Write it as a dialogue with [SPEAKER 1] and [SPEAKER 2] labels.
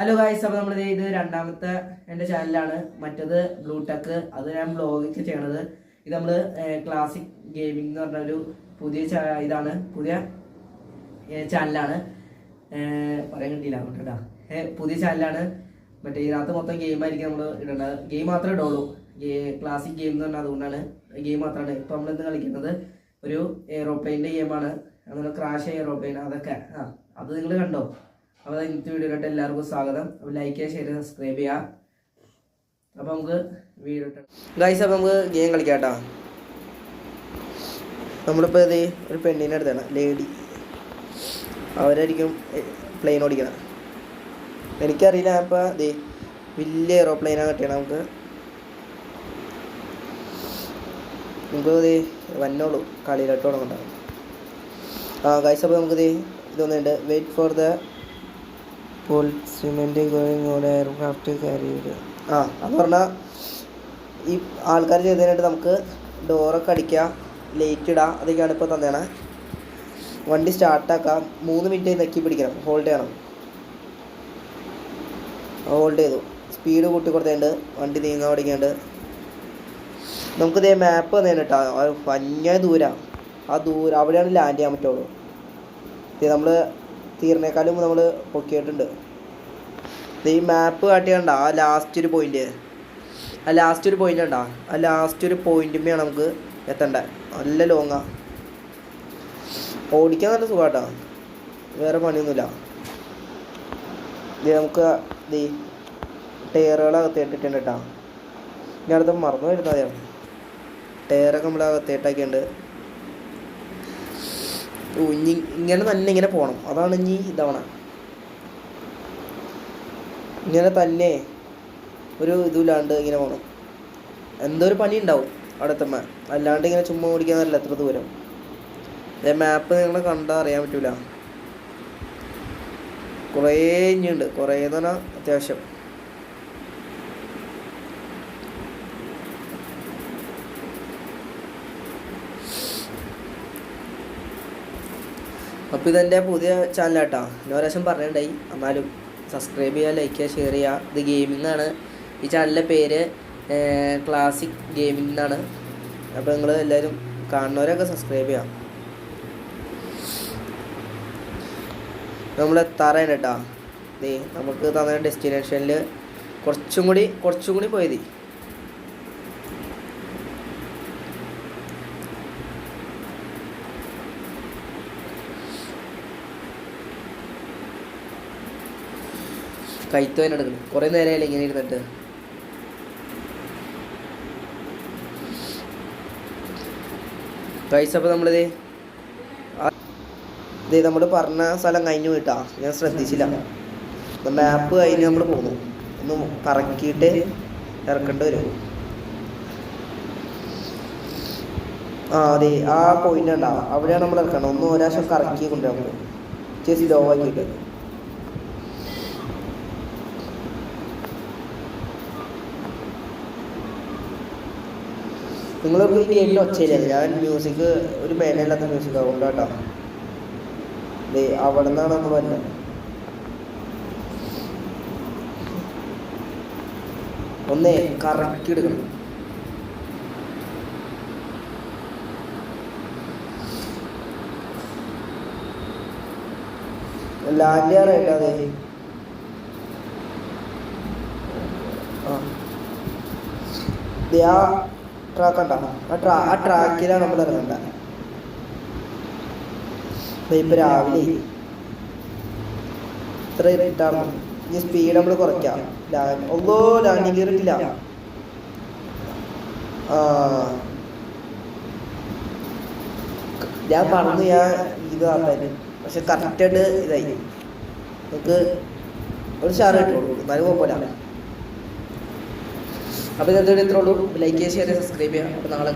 [SPEAKER 1] Hello guys അപ്പോൾ നമ്മൾ ഇത് രണ്ടാമത്തെ എന്റെ ചാനലാണ് മറ്റത് ബ്ലൂടെക്ക് അത് ഞാൻ ബ്ലോഗൊക്കെ ചെയ്യണത്. ഇത് നമ്മൾ ക്ലാസിക് ഗെയിമിംഗ് എന്ന് പറഞ്ഞ ഒരു പുതിയ ഇതാണ്. പുതിയ ചാനലാണ് പറയാൻ കണ്ടില്ല കേട്ടോ. പുതിയ ചാനലാണ് മറ്റേ ഇതിനകത്ത് മൊത്തം ഗെയിം ആയിരിക്കും നമ്മൾ ഇടേണ്ടത്. ഗെയിം മാത്രമേ ഇടുള്ളൂ ക്ലാസിക് ഗെയിം എന്ന് പറഞ്ഞാൽ അതുകൊണ്ടാണ്. ഗെയിം മാത്രമാണ് ഇപ്പം നമ്മൾ ഇന്ന് കളിക്കുന്നത്? ഒരു എയ്റോപ്ലെയിന്റെ ഗെയിമാണ് അങ്ങനെ ക്രാഷ് എയ്റോപ്ലെയിൻ അതൊക്കെ. ആ അത് നിങ്ങൾ കണ്ടോ? അപ്പോൾ ഇന്നത്തെ വീഡിയോയിലോട്ട് എല്ലാവർക്കും സ്വാഗതം. അപ്പോൾ ലൈക്ക് ചെയ്യുക ഷെയർ സബ്സ്ക്രൈബ് ചെയ്യുക. അപ്പോൾ നമുക്ക് വീഡിയോ ഗൈസ് അപ്പോൾ നമുക്ക് ഗെയിം കളിക്കാം നമ്മളിപ്പോൾ ഇത് ഒരു പെണ്ണിന്റെ അടുത്താണ് ലേഡി അവരായിരിക്കും പ്ലെയിൻ ഓടിക്കണം എനിക്കറിയില്ല അപ്പോൾ ഇത് വലിയ എയറോപ്ലെയിനാണ് കിട്ടിയത് നമുക്ക്. നമുക്ക് ഇത് വന്നോളൂ കളിയിലോട്ട് തുടങ്ങണ്ടാവും ആ ഗൈസ് അപ്പോൾ നമുക്കിത് ഇത് ഇതൊന്നുണ്ട് wait for the pole cement going on aircraft carrier ആ എന്ന് പറഞ്ഞാൽ ഈ ആൾക്കാർ ചെയ്തതിനായിട്ട് നമുക്ക് ഡോറൊക്കെ അടിക്കാം ലൈറ്റ് ഇടാം അതൊക്കെയാണ് ഇപ്പോൾ തന്നേണേ. വണ്ടി സ്റ്റാർട്ടാക്കാം മൂന്ന് മിനിറ്റ് നെക്കി പിടിക്കണം. ഹോൾഡ് ചെയ്യണം. ഹോൾഡ് ചെയ്തു. സ്പീഡ് കൂട്ടി കൊടുത്തേണ്ട്. വണ്ടി നീങ്ങാൻ നമുക്ക് ഇതേ മാപ്പ് തന്നേന് കേട്ടോ ഭയങ്കര ദൂരമാണ് ആ ദൂരം അവിടെയാണ് ലാൻഡ് ചെയ്യാൻ പറ്റുള്ളൂ. നമ്മൾ തീർന്നേക്കാളും നമ്മൾ പൊക്കിയിട്ടുണ്ട്. ഈ മാപ്പ് കാട്ടിയണ്ട ആ ലാസ്റ്റ് ഒരു പോയിന്റ് ആ ലാസ്റ്റ് ഒരു പോയിന്റ് ഉണ്ടാ ആ ലാസ്റ്റ് ഒരു പോയിന്റുമ്മയാണ് നമുക്ക് എത്തണ്ടേ. നല്ല ലോങ്ങാ ഓടിക്കാൻ നല്ല സുഖാട്ടാ വേറെ പണിയൊന്നുമില്ല. ഇത് നമുക്ക് ഇത് ടയറുകളകത്ത് ഇട്ടിട്ടുണ്ട് കേട്ടോ അടുത്ത് മറന്നു വരുന്നതാണ് ടയറൊക്കെ നമ്മൾ അകത്തേട്ടാക്കിയുണ്ട് ഇനി ഇങ്ങനെ തന്നെ ഇങ്ങനെ പോകണം അതാണ് ഇനി ഇതവണ. ഇങ്ങനെ തന്നെ ഒരു ഇതുമില്ലാണ്ട് ഇങ്ങനെ പോകണം എന്തോ ഒരു പണി ഉണ്ടാവും അടുത്തമ്മ അല്ലാണ്ട് ഇങ്ങനെ ചുമ്മാ ഓടിക്കാന്നല്ല എത്ര ദൂരം. മാപ്പ് നിങ്ങൾ കണ്ടാൽ അറിയാൻ പറ്റൂല. കുറേ ഇനിയുണ്ട്. കുറേ എന്ന് പറഞ്ഞാൽ അത്യാവശ്യം. അപ്പോൾ ഇതെന്റെ പുതിയ ചാനലാട്ടോ. ഒരു പ്രാവശ്യം പറഞ്ഞിട്ടുണ്ടായി. എന്നാലും സബ്സ്ക്രൈബ് ചെയ്യുക ലൈക്ക് ചെയ്യുക ഷെയർ ചെയ്യുക. ഇത് ഗെയിമിംഗ് ആണ് ഈ ചാനലിന്റെ പേര് ക്ലാസിക് ഗെയിമിംഗ് എന്നാണ് അപ്പോൾ നിങ്ങൾ എല്ലാവരും കാണുന്നവരൊക്കെ സബ്സ്ക്രൈബ് ചെയ്യാം നമ്മൾ എത്താറാണ് കേട്ടോ നമുക്ക് തന്ന ഡെസ്റ്റിനേഷനിൽ കുറച്ചും കൂടി കുറച്ചും കൂടി പോയത് കൈത്തോൻ എടുക്കണം കുറേ നേരമായില്ല ഇങ്ങനെ ഇരുന്നിട്ട്. പൈസ അപ്പോൾ നമ്മളിത് ഇത് നമ്മൾ പറഞ്ഞ സ്ഥലം കഴിഞ്ഞു പോയിട്ടാ ഞാൻ ശ്രദ്ധിച്ചില്ല. മാപ്പ് കഴിഞ്ഞ് നമ്മൾ പോന്നു. ഒന്ന് കറക്കിയിട്ട് ഇറക്കേണ്ടി വരും. ആ അതെ. ആ പോയിന്റ് ഉണ്ടാവും അവിടെയാണ് നമ്മൾ ഇറക്കണം ഒന്ന് ഒരാശം കറക്കി കൊണ്ടുവരണം. ചേച്ചി ലോ ആക്കിയിട്ട്. നിങ്ങളൊക്കെ ഈ എല്ലാം ഒച്ചയില്ല? ഞാൻ മ്യൂസിക് ഒരു മേലല്ലാത്ത മ്യൂസിക് അതുകൊണ്ട് കേട്ടോ. അവിടെ നിന്നാണ് നമ്മൾ വരുന്നത്. ഒന്നേ കറക്റ്റ് എടുക്കണം. ലാൻഡിയാറായിട്ടാ ആ ട്രാക്ക് ഉണ്ടോ ആ ട്രാ ആ ട്രാക്കിലാണ് നമ്മൾ ഇറങ്ങേണ്ടത് ഇപ്പൊ രാവിലെ ഇത്ര ഇരുട്ടാണ് ഇനി സ്പീഡ് നമ്മൾ കുറയ്ക്കാം. ലാൻഡ് ഒന്നോ ലാൻഡിങ് കയറിട്ടില്ല ഞാൻ പറഞ്ഞു ഞാൻ ഇത് പറഞ്ഞു പക്ഷെ കറക്റ്റായിട്ട് ഇതായി. നമുക്ക് ഒരു ഷാർ കിട്ടുള്ളൂ എന്നാലും കുഴപ്പമില്ല. അപ്പോൾ ഇതെന്തായാലും ഇത്രയുള്ളൂ ലൈക്ക് ചെയ്യുക ഷെയർ സബ്സ്ക്രൈബ് ചെയ്യുക. അപ്പോൾ നാളെ